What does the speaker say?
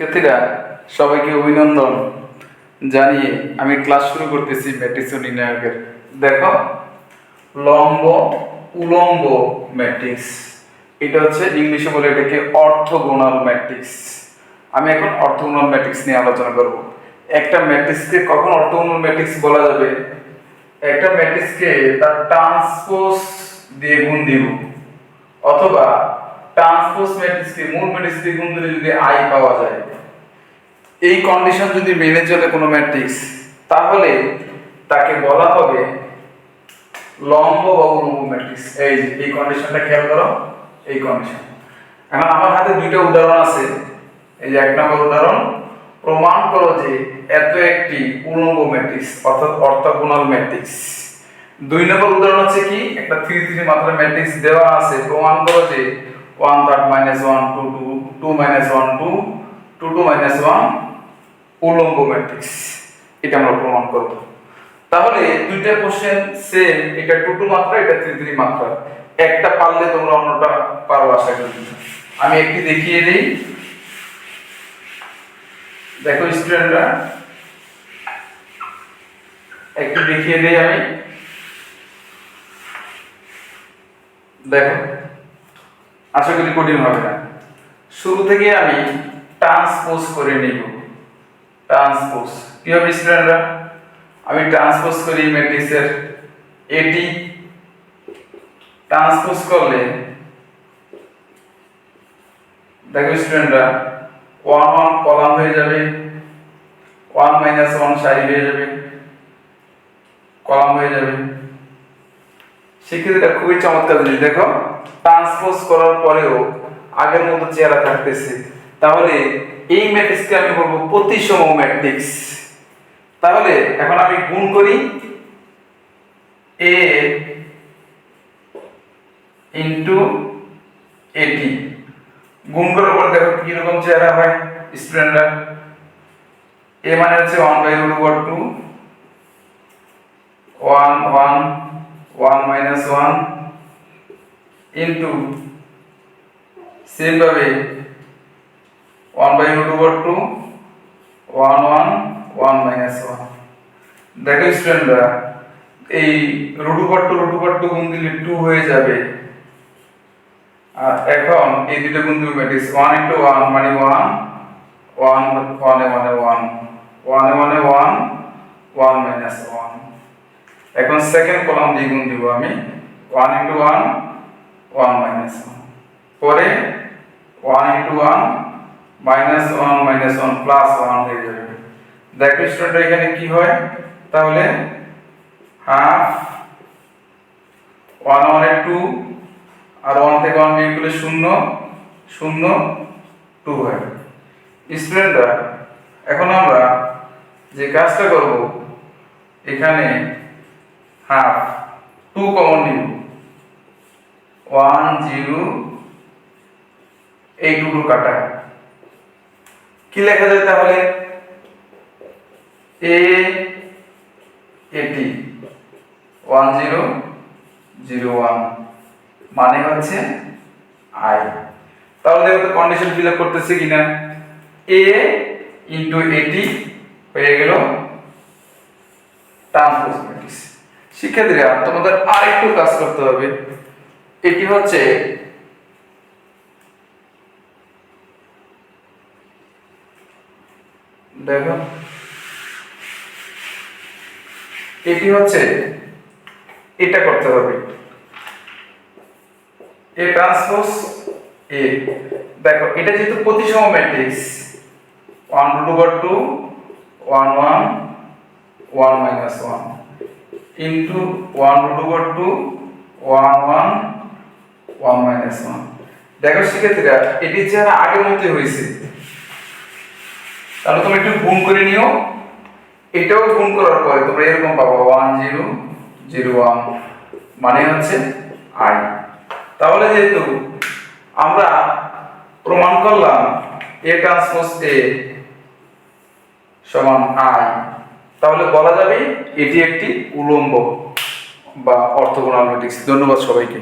শিক্ষার্থীরা, সবাইকে অভিনন্দন। জানিয়ে আমি ক্লাস শুরু করতেছি ম্যাট্রিক্স নির্ণায়কের। দেখো, লম্ব, উলম্ব ম্যাট্রিক্স। এটা হচ্ছে ইংলিশে বলে এটাকে অর্থগোনাল ম্যাট্রিক্স। আমি এখন অর্থগোনাল ম্যাট্রিক্স নিয়ে আলোচনা করব। একটা ম্যাট্রিক্সকে কখন অর্থগোনাল ম্যাট্রিক্স বলা যাবে? একটা ম্যাট্রিক্সকে তার ট্রান্সপোজ দিয়ে গুণ দিব। অথবা ট্রান্সপোজ ম্যাট্রিক্সকে মূল ম্যাট্রিক্স দিয়ে গুণ দিলে যদি আই পাওয়া যায়, এই কন্ডিশন যদি মেনে চলে কোনো ম্যাট্রিক্স তাহলে তাকে বলা হবে লম্ব বা উলম্ব ম্যাট্রিক্স এই এই কন্ডিশনটা খেয়াল করো, এই কন্ডিশন এখন আমার হাতে দুইটা উদাহরণ আছে। এই যে এক নম্বর উদাহরণ, প্রমাণ করো যে এত একটি উলম্ব ম্যাট্রিক্স অর্থাৎ অর্থগোনাল ম্যাট্রিক্স দুই নম্বর উদাহরণ হচ্ছে কি? একটা থ্রি থ্রি মাত্রা ম্যাট্রিক্স দেওয়া আছে। প্রমাণ করো যে one third minus one two two two minus one two two two minus one উলম্ব ম্যাট্রিক্স এটা আমরা প্রমাণ করব। তাহলে দুইটা কোশ্চেন সেম এটা টু টু মাত্রা, এটা থ্রি থ্রি মাত্রা। একটা পারলে তোমরা অন্যটা পারো আশা করি। আমি একটি দেখিয়ে দিই। দেখো স্টুডেন্টরা একটু দেখিয়ে দিই আমি। দেখো। আশা করি কঠিন হবে না। শুরু থেকে আমি ট্রান্সপোজ করে নিব। ট্রান্সপোজ কি হবে স্টুডেন্টরা আমি ট্রান্সপোজ করি ম্যাট্রিক্সের এটি ট্রান্সপোজ করলে দেখো স্টুডেন্টরা ওয়ান ওয়ান কলাম হয়ে যাবে। ওয়ান মাইনাস ওয়ান সারি হয়ে যাবে। কলাম হয়ে যাবে। সেক্ষেত্রে খুবই চমৎকার জিনিস। দেখো ট্রান্সপোজ করার পরেও আগের মতো চেহারা থাকতেছে। তাহলে এই ম্যাট্রিক্সকে আমি বলব প্রতিসম ম্যাট্রিক্স তাহলে এখন আমি গুণ করি এ ইন্টু এটি গুণ করার পর দেখো কীরকম চেহারা হয় স্টুডেন্টরা এ মানে হচ্ছে one by root over two one one one minus one into সেমভাবে one by root over two one one one minus one দেখো স্টুডেন্টরা এই root over two root over two গুণ দিলে টু হয়ে যাবে আর এখন এই দুটো গুণ দিবে ম্যাট্রিক্স ওয়ান ইন্টু ওয়ান মানে ওয়ান ওয়ান ওয়ানে মানে ওয়ান ওয়ানে মানে ওয়ান ওয়ান মাইনাস ওয়ান এখন সেকেন্ড কলাম দিয়ে গুণ দিব আমি। One into one one minus one পরে one into one minus one minus one plus one হয়ে যাবে। দেখো স্টুডেন্ট এখানে কি হয়? তাহলে হাফ ওয়ান ওয়ানে টু আর ওয়ান থেকে ওয়ান বিয়োগ করলে শূন্য শূন্য টু হয়। স্টুডেন্টরা, এখন আমরা যে কাজটা করব, এখানে হাফ টু কমন নিব ওয়ান জিরো এই টু টু কাটা। কি লেখা যায় তাহলে? এ এটি ওয়ান জিরো জিরো ওয়ান মানে হচ্ছে আই তাহলে দেখো তো কন্ডিশন ফিল আপ করতেছে কিনা। এ ইন্টু এটি হয়ে গেল। ট্রান্সপোজ শিক্ষার্থীরা, তোমাদের আরেকটু কাজ করতে হবে। এটি হচ্ছে দেখো, এটি হচ্ছে এটা করতে হবে। A transpose A. দেখো, এটা যেহেতু প্রতিসম matrix one root over two one one one minus one into one root over two one one one minus one দেখো শিক্ষার্থীরা এটি চেহারা আগের মতোই হয়েছে, তাহলে তুমি একটু গুণ করে নিও। এটাও গুণ করার পরে তোমরা এরকম পাবো ওয়ান জিরো জিরো ওয়ান মানে হচ্ছে আই তাহলে যেহেতু আমরা প্রমাণ করলাম এ ট্রান্সপোজ এ সমান আই তাহলে বলা যাবে এটি একটি উলম্ব বা অর্থগোনাল ম্যাট্রিক্স ধন্যবাদ সবাইকে।